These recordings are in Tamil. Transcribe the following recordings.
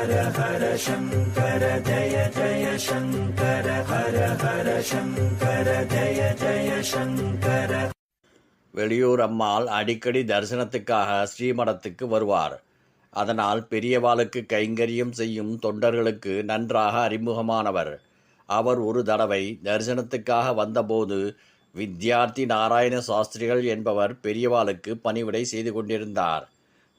ஹர ஹர சங்கர ஜய ஜய சங்கர ஹர ஹர சங்கர ஜய ஜய சங்கர. வெளியூர் அம்மாள் அடிக்கடி தரிசனத்துக்காக ஸ்ரீமடத்துக்கு வருவார். அதனால் பெரியவாளுக்கு கைங்கரியம் செய்யும் தொண்டர்களுக்கு நன்றாக அறிமுகமானவர். அவர் ஒரு தடவை தரிசனத்துக்காக வந்தபோது வித்யார்த்தி நாராயண சாஸ்திரிகள் என்பவர் பெரியவாளுக்கு பணிவிடை செய்து கொண்டிருந்தார்.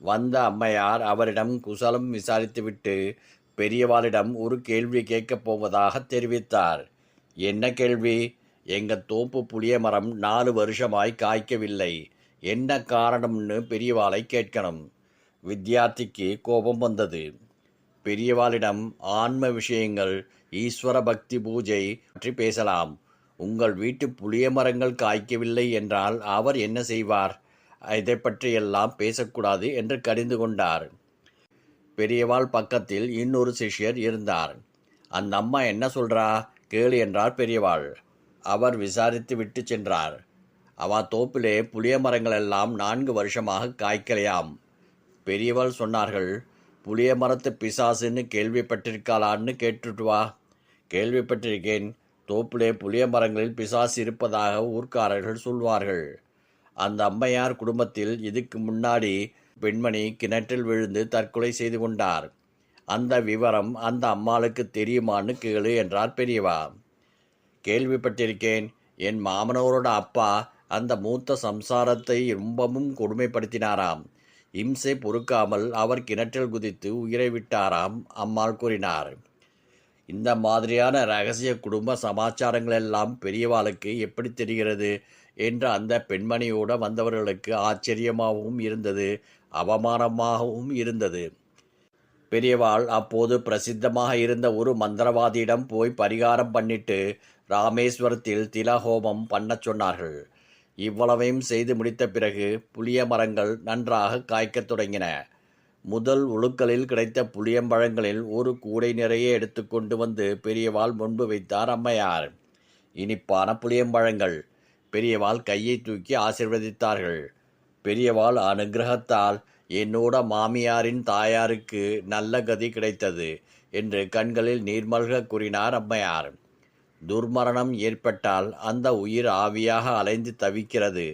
வந்த அம்மையார் அவரிடம் குசலம் விசாரித்துவிட்டு பெரியவாளிடம் ஒரு கேள்வி கேட்கப் போவதாக தெரிவித்தார். என்ன கேள்வி? எங்க தோப்பு புளிய மரம் நாலு வருஷமாய் காய்க்கவில்லை. என்ன காரணம்னு பெரியவாளை கேட்கணும். வித்யார்த்திக்கு கோபம் வந்தது. பெரியவாளிடம் ஆன்ம விஷயங்கள் ஈஸ்வர பக்தி பூஜை பற்றி பேசலாம். உங்கள் வீட்டு புளிய மரங்கள் காய்க்கவில்லை என்றால் அவர் என்ன செய்வார்? இதை பற்றியெல்லாம் பேசக்கூடாது என்று கடிந்து கொண்டார். பெரியவாள் பக்கத்தில் இன்னொரு சிஷ்யர் இருந்தார். அந்த அம்மா என்ன சொல்றா? கேளு என்றார் பெரியவாள். அவர் விசாரித்து விட்டு சென்றார். அவ தோப்பிலே புளிய மரங்கள் எல்லாம் நான்கு வருஷமாக காய்க்கலையாம். பெரியவாள் சொன்னார்கள் புளிய மரத்து பிசாசுன்னு கேள்விப்பட்டிருக்காளான்னு கேட்டுட்டு வா. கேள்விப்பட்டிருக்கேன். தோப்பிலே புளிய மரங்களில் பிசாசு இருப்பதாக ஊர்க்காரர்கள் சொல்வார்கள். அந்த அம்மையார் குடும்பத்தில் இதுக்கு முன்னாடி பெண்மணி கிணற்றில் விழுந்து தற்கொலை செய்து கொண்டார். அந்த விவரம் அந்த அம்மாளுக்கு தெரியுமான்னு கேளு என்றார் பெரியவா. கேள்விப்பட்டிருக்கேன். என் மாமனோரோட அப்பா அந்த மூத்த சம்சாரத்தை ரொம்பவும் கொடுமைப்படுத்தினாராம். இம்சை பொறுக்காமல் அவர் கிணற்றில் குதித்து உயிரை விட்டாராம் அம்மாள் கூறினார். இந்த மாதிரியான ரகசிய குடும்ப சமாச்சாரங்கள் எல்லாம் பெரியவாளுக்கு எப்படி தெரிகிறது? என்று அந்த பெண்மணியோட வந்தவர்களுக்கு ஆச்சரியமாகவும் இருந்தது அவமானமாகவும் இருந்தது. பெரியவாள் அப்போது பிரசித்தமாக இருந்த ஒரு மந்திரவாதியிடம் போய் பரிகாரம் பண்ணிட்டு ராமேஸ்வரத்தில் திலஹோமம் பண்ணச் சொன்னார்கள். இவ்வளவையும் செய்து முடித்த பிறகு புளிய மரங்கள் நன்றாக காய்க்கத் தொடங்கின. முதல் உழுக்களில் கிடைத்த புளியம்பழங்களில் ஒரு கூடை நிறைய எடுத்துக்கொண்டு வந்து பெரியவாள் முன்பு வைத்தார் அம்மையார். இனிப்பான புளியம்பழங்கள். பெரியவாள் கையை தூக்கி ஆசிர்வதித்தார்கள். பெரியவாள் அனுகிரகத்தால் என்னோட மாமியாரின் தாயாருக்கு நல்ல கதி கிடைத்தது என்று கண்களில் நீர்மல்க கூறினார் அம்மையார். துர்மரணம் ஏற்பட்டால் அந்த உயிர் ஆவியாக அலைந்து தவிக்கிறது.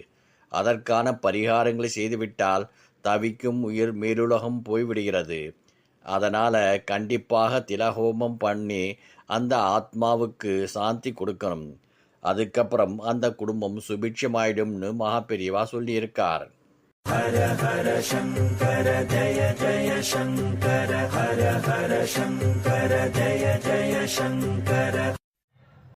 அதற்கான பரிகாரங்களை செய்துவிட்டால் தவிக்கும் உயிர் மேலுலகம் போய்விடுகிறது. அதனால் கண்டிப்பாக திலஹோமம் பண்ணி அந்த ஆத்மாவுக்கு சாந்தி கொடுக்கணும். அதுக்கப்புறம் அந்த குடும்பம் சுபிட்சமாயிடும்னு மகாபெரியவா சொல்லியிருக்கார். ஹர ஹர சங்கர ஜய ஜய சங்கர ஹர ஹர சங்கர ஜய ஜய சங்கர.